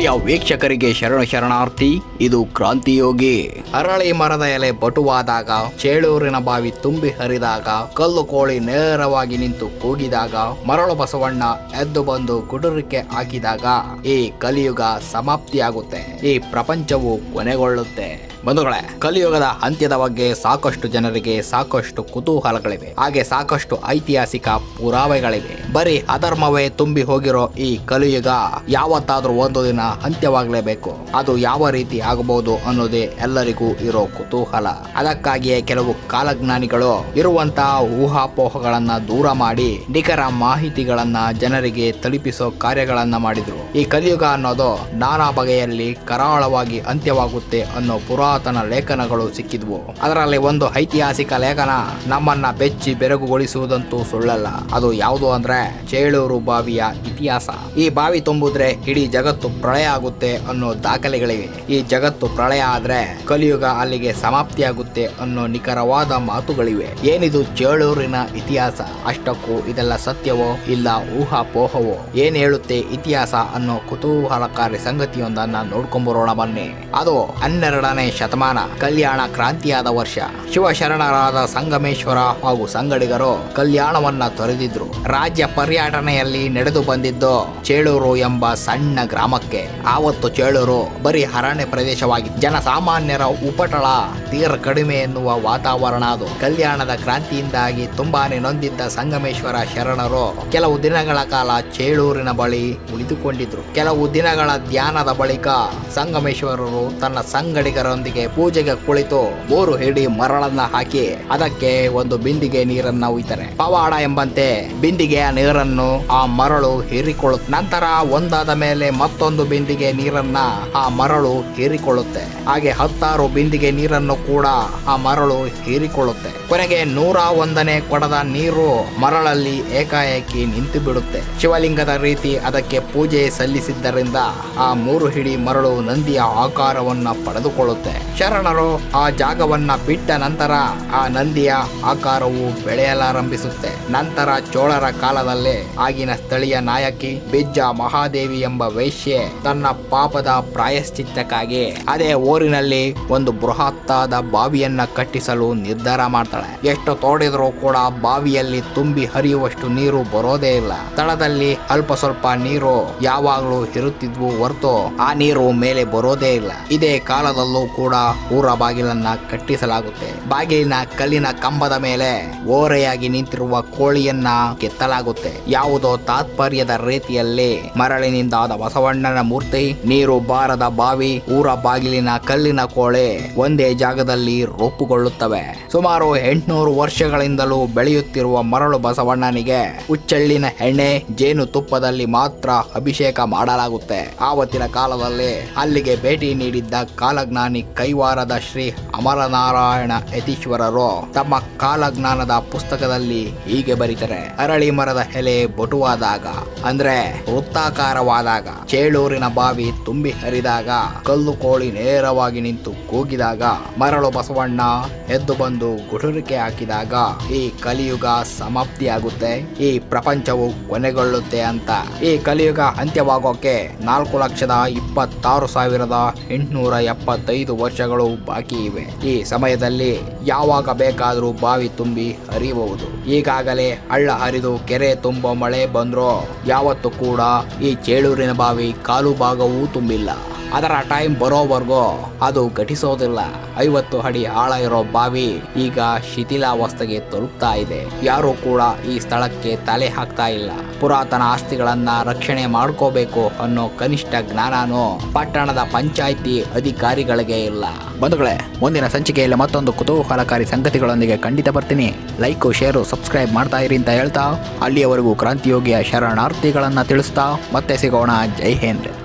ಪ್ರಿಯ ವೀಕ್ಷಕರಿಗೆ ಶರಣ ಶರಣಾರ್ಥಿ, ಇದು ಕ್ರಾಂತಿಯೋಗಿ. ಅರಳಿ ಮರದ ಎಲೆ ಬಟುವಾದಾಗ, ಚೇಳೂರಿನ ಬಾವಿ ತುಂಬಿ ಹರಿದಾಗ, ಕಲ್ಲು ಕೋಳಿ ನೇರವಾಗಿ ನಿಂತು ಕೂಗಿದಾಗ, ಮರಳು ಬಸವಣ್ಣ ಎದ್ದು ಬಂದು ಗುಡುರಿಕೆ ಹಾಕಿದಾಗ, ಈ ಕಲಿಯುಗ ಸಮಾಪ್ತಿಯಾಗುತ್ತೆ. ಈ ಪ್ರಪಂಚವು ಕೊನೆಗೊಳ್ಳುತ್ತೆ. ಬಂಧುಗಳೇ, ಕಲಿಯುಗದ ಅಂತ್ಯದ ಬಗ್ಗೆ ಸಾಕಷ್ಟು ಜನರಿಗೆ ಸಾಕಷ್ಟು ಕುತೂಹಲಗಳಿವೆ. ಹಾಗೆ ಸಾಕಷ್ಟು ಐತಿಹಾಸಿಕ ಪುರಾವೆಗಳಿವೆ. ಬರೀ ಅಧರ್ಮವೇ ತುಂಬಿ ಹೋಗಿರೋ ಈ ಕಲಿಯುಗ ಯಾವತ್ತಾದ್ರೂ ಒಂದು ದಿನ ಅಂತ್ಯವಾಗಲೇಬೇಕು. ಅದು ಯಾವ ರೀತಿ ಆಗಬಹುದು ಅನ್ನೋದೇ ಎಲ್ಲರಿಗೂ ಇರೋ ಕುತೂಹಲ. ಅದಕ್ಕಾಗಿಯೇ ಕೆಲವು ಕಾಲಜ್ಞಾನಿಗಳು ಇರುವಂತಹ ಊಹಾಪೋಹಗಳನ್ನ ದೂರ ಮಾಡಿ ನಿಖರ ಮಾಹಿತಿಗಳನ್ನ ಜನರಿಗೆ ತಲುಪಿಸೋ ಕಾರ್ಯಗಳನ್ನ ಮಾಡಿದ್ರು. ಈ ಕಲಿಯುಗ ಅನ್ನೋದು ನಾನಾ ಬಗೆಯಲ್ಲಿ ಕರಾಳವಾಗಿ ಅಂತ್ಯವಾಗುತ್ತೆ ಅನ್ನೋ ಪುರಾತನ ಲೇಖನಗಳು ಸಿಕ್ಕಿದ್ವು. ಅದರಲ್ಲಿ ಒಂದು ಐತಿಹಾಸಿಕ ಲೇಖನ ನಮ್ಮನ್ನ ಬೆಚ್ಚಿ ಬೆರಗುಗೊಳಿಸುವುದಂತೂ ಸುಳ್ಳಲ್ಲ. ಅದು ಯಾವುದು ಅಂದ್ರೆ ಚೇಳೂರು ಬಾವಿಯ ಇತಿಹಾಸ. ಈ ಬಾವಿ ತುಂಬುದ್ರೆ ಇಡೀ ಜಗತ್ತು ಪ್ರಳಯ ಆಗುತ್ತೆ ಅನ್ನೋ ದಾಖಲೆಗಳಿವೆ. ಈ ಜಗತ್ತು ಪ್ರಳಯ ಆದ್ರೆ ಕಲಿಯುಗ ಅಲ್ಲಿಗೆ ಸಮಾಪ್ತಿಯಾಗುತ್ತೆ ಅನ್ನೋ ನಿಖರವಾದ ಮಾತುಗಳಿವೆ. ಏನಿದು ಚೇಳೂರಿನ ಇತಿಹಾಸ? ಅಷ್ಟಕ್ಕೂ ಇದೆಲ್ಲ ಸತ್ಯವೋ ಇಲ್ಲ ಊಹಾಪೋಹವೋ? ಏನ್ ಹೇಳುತ್ತೆ ಇತಿಹಾಸ ಅನ್ನೋ ಕುತೂಹಲಕಾರಿ ಸಂಗತಿಯೊಂದನ್ನ ನೋಡ್ಕೊಂಬರೋಣ ಬನ್ನಿ. ಅದು ಹನ್ನೆರಡನೇ ಶತಮಾನ, ಕಲ್ಯಾಣ ಕ್ರಾಂತಿಯಾದ ವರ್ಷ. ಶಿವಶರಣರಾದ ಸಂಗಮೇಶ್ವರ ಹಾಗೂ ಸಂಗಡಿಗರು ಕಲ್ಯಾಣವನ್ನ ತೊರೆದಿದ್ರು. ರಾಜ್ಯ ಪರ್ಯಟನೆಯಲ್ಲಿ ನಡೆದು ಬಂದಿದ್ದು ಚೇಳೂರು ಎಂಬ ಸಣ್ಣ ಗ್ರಾಮಕ್ಕೆ. ಆವತ್ತು ಚೇಳೂರು ಬರೀ ಅರಣ್ಯ ಪ್ರದೇಶವಾಗಿತ್ತು ಜನಸಾಮಾನ್ಯರ ಉಪಟಳ ತೀರ ಕಡಿಮೆ ಎನ್ನುವ ವಾತಾವರಣ ಅದು. ಕಲ್ಯಾಣದ ಕ್ರಾಂತಿಯಿಂದಾಗಿ ತುಂಬಾನೇ ನೊಂದಿದ್ದ ಸಂಗಮೇಶ್ವರ ಶರಣರು ಕೆಲವು ದಿನಗಳ ಕಾಲ ಚೇಳೂರಿನ ಬಳಿ ಉಳಿದುಕೊಂಡಿದ್ರು. ಕೆಲವು ದಿನಗಳ ಧ್ಯಾನದ ಬಳಿಕ ಸಂಗಮೇಶ್ವರರು ತನ್ನ ಸಂಗಡಿಗರೊಂದಿಗೆ ಪೂಜೆಗೆ ಕುಳಿತು ಮೂರು ಹಿಡಿ ಮರಳನ್ನ ಹಾಕಿ ಅದಕ್ಕೆ ಒಂದು ಬಿಂದಿಗೆ ನೀರನ್ನ ಉಯ್ತಾರೆ. ಪವಾಡ ಎಂಬಂತೆ ಬಿಂದಿಗೆಯ ನೀರನ್ನು ಆ ಮರಳು ಹೀರಿಕೊಳ್ಳುತ್ತೆ. ನಂತರ ಒಂದಾದ ಮೇಲೆ ಮತ್ತೊಂದು ಬಿಂದಿಗೆ ನೀರನ್ನ ಆ ಮರಳು ಹೀರಿಕೊಳ್ಳುತ್ತೆ. ಹಾಗೆ ಹತ್ತಾರು ಬಿಂದಿಗೆ ನೀರನ್ನು ಕೂಡ ಆ ಮರಳು ಹೀರಿಕೊಳ್ಳುತ್ತೆ. ಕೊನೆಗೆ ನೂರ ಒಂದನೇ ಕೊಡದ ನೀರು ಮರಳಲ್ಲಿ ಏಕಾಏಕಿ ನಿಂತು ಬಿಡುತ್ತೆ ಶಿವಲಿಂಗದ ರೀತಿ ಅದಕ್ಕೆ ಪೂಜೆ ಸಲ್ಲಿಸಿದ್ದರಿಂದ ಆ ಮೂರು ಹಿಡಿ ಮರಳು ನಂದಿಯ ಆಕಾರವನ್ನ ಪಡೆದುಕೊಳ್ಳುತ್ತೆ. ಶರಣರು ಆ ಜಾಗವನ್ನ ಬಿಟ್ಟ ನಂತರ ಆ ನಂದಿಯ ಆಕಾರವು ಬೆಳೆಯಲಾರಂಭಿಸುತ್ತೆ. ನಂತರ ಚೋಳರ ಕಾಲದಲ್ಲೇ ಆಗಿನ ಸ್ಥಳೀಯ ನಾಯಕಿ ಬಿಜ್ಜ ಮಹಾದೇವಿ ಎಂಬ ವೈಶ್ಯೆ ತನ್ನ ಪಾಪದ ಪ್ರಾಯಶ್ಚಿತ್ತಕ್ಕಾಗಿ ಅದೇ ಊರಿನಲ್ಲಿ ಒಂದು ಬೃಹತ್ತಾದ ಬಾವಿಯನ್ನ ಕಟ್ಟಿಸಲು ನಿರ್ಧಾರ ಮಾಡ್ತಾಳೆ. ಎಷ್ಟು ತೋಡಿದ್ರೂ ಕೂಡ ಬಾವಿಯಲ್ಲಿ ತುಂಬಿ ಹರಿಯುವಷ್ಟು ನೀರು ಬರೋದೇ ಇಲ್ಲ. ಸ್ಥಳದಲ್ಲಿ ಅಲ್ಪ ಸ್ವಲ್ಪ ನೀರು ಯಾವಾಗಲೂ ಇರುತ್ತಿದ್ವು ಹೊರತು ಆ ನೀರು ಮೇಲೆ ಬರೋದೇ ಇಲ್ಲ. ಇದೇ ಕಾಲದಲ್ಲೂ ಕೂಡ ಊರ ಬಾಗಿಲನ್ನ ಕಟ್ಟಿಸಲಾಗುತ್ತೆ. ಬಾಗಿಲಿನ ಕಲ್ಲಿನ ಕಂಬದ ಮೇಲೆ ಓರೆಯಾಗಿ ನಿಂತಿರುವ ಕೋಳಿಯನ್ನ ಕೆತ್ತಲಾಗುತ್ತೆ. ಯಾವುದೋ ತಾತ್ಪರ್ಯದ ರೀತಿಯಲ್ಲಿ ಮರಳಿನಿಂದಾದ ಬಸವಣ್ಣನ ಮೂರ್ತಿ, ನೀರು ಬಾರದ ಬಾವಿ, ಊರ ಬಾಗಿಲಿನ ಕಲ್ಲಿನ ಕೋಳೆ ಒಂದೇ ಜಾಗದಲ್ಲಿ ರೂಪುಗೊಳ್ಳುತ್ತವೆ ಸುಮಾರು ಎಂಟುನೂರು ವರ್ಷಗಳಿಂದಲೂ ಬೆಳೆಯುತ್ತಿರುವ ಮರಳು ಬಸವಣ್ಣನಿಗೆ ಹುಚ್ಚಳ್ಳಿನ ಎಣ್ಣೆ, ಜೇನು ತುಪ್ಪದಲ್ಲಿ ಮಾತ್ರ ಅಭಿಷೇಕ ಮಾಡಲಾಗುತ್ತೆ. ಆವತ್ತಿನ ಕಾಲದಲ್ಲಿ ಅಲ್ಲಿಗೆ ಭೇಟಿ ನೀಡಿದ್ದ ಕಾಲಜ್ಞಾನಿ ಕೈವಾರದ ಶ್ರೀ ಅಮರನಾರಾಯಣ ಯತೀಶ್ವರರು ತಮ್ಮ ಕಾಲಜ್ಞಾನದ ಪುಸ್ತಕದಲ್ಲಿ ಹೀಗೆ ಬರೀತಾರೆ. ಅರಳಿ ಮರದ ಎಲೆ ಬಟುವಾದಾಗ, ಅಂದ್ರೆ ವೃತ್ತಾಕಾರವಾದಾಗ, ಚೇಳೂರಿನ ಬಾವಿ ತುಂಬಿ ಹರಿದಾಗ, ಕಲ್ಲು ಕೋಳಿ ನೇರವಾಗಿ ನಿಂತು ಕೂಗಿದಾಗ, ಮರಳು ಬಸವಣ್ಣ ಎದ್ದು ಬಂದು ಗುಡುರಿಕೆ ಹಾಕಿದಾಗ ಈ ಕಲಿಯುಗ ಸಮಾಪ್ತಿಯಾಗುತ್ತೆ, ಈ ಪ್ರಪಂಚವು ಕೊನೆಗೊಳ್ಳುತ್ತೆ ಅಂತ. ಈ ಕಲಿಯುಗ ಅಂತ್ಯವಾಗೋಕೆ ನಾಲ್ಕು ಲಕ್ಷದ ಇಪ್ಪತ್ತಾರು ಸಾವಿರದ ಎಂಟುನೂರ ಎಪ್ಪತ್ತೈದು ವರ್ಷಗಳು ಬಾಕಿ ಇವೆ. ಈ ಸಮಯದಲ್ಲಿ ಯಾವಾಗ ಬೇಕಾದರೂ ಬಾವಿ ತುಂಬಿ ಹರಿಯಬಹುದು. ಈಗಾಗಲೇ ಹಳ್ಳ ಹರಿದು ಕೆರೆ ತುಂಬ ಮಳೆ ಬಂದ್ರೋ, ಯಾವತ್ತು ಕೂಡ ಈ ಚೇಳೂರಿನ ಬಾವಿ ಕಾಲು ಭಾಗವೂ ತುಂಬಿಲ್ಲ. ಅದರ ಟೈಮ್ ಬರೋವರೆಗೂ ಅದು ಘಟಿಸೋದಿಲ್ಲ. ಐವತ್ತು ಅಡಿ ಆಳ ಇರೋ ಬಾವಿ ಈಗ ಶಿಥಿಲಾವಸ್ಥೆಗೆ ತಲುಪ್ತಾ ಇದೆ. ಯಾರು ಕೂಡ ಈ ಸ್ಥಳಕ್ಕೆ ತಲೆ ಹಾಕ್ತಾ ಇಲ್ಲ. ಪುರಾತನ ಆಸ್ತಿಗಳನ್ನ ರಕ್ಷಣೆ ಮಾಡ್ಕೋಬೇಕು ಅನ್ನೋ ಕನಿಷ್ಠ ಜ್ಞಾನನೂ ಪಟ್ಟಣದ ಪಂಚಾಯಿತಿ ಅಧಿಕಾರಿಗಳಿಗೆ ಇಲ್ಲ. ಬಂಧುಗಳೇ, ಮುಂದಿನ ಸಂಚಿಕೆಯಲ್ಲಿ ಮತ್ತೊಂದು ಕುತೂಹಲಕಾರಿ ಸಂಗತಿಗಳೊಂದಿಗೆ ಖಂಡಿತ ಬರ್ತೀನಿ. ಲೈಕು, ಶೇರು, ಸಬ್ಸ್ಕ್ರೈಬ್ ಮಾಡ್ತಾ ಇರಿ ಅಂತ ಹೇಳ್ತಾ, ಅಲ್ಲಿಯವರೆಗೂ ಕ್ರಾಂತಿಯೋಗಿಯ ಶರಣಾರ್ಥಿಗಳನ್ನು ತಿಳಿಸ್ತಾ, ಮತ್ತೆ ಸಿಗೋಣ. ಜೈ ಹಿಂದ್.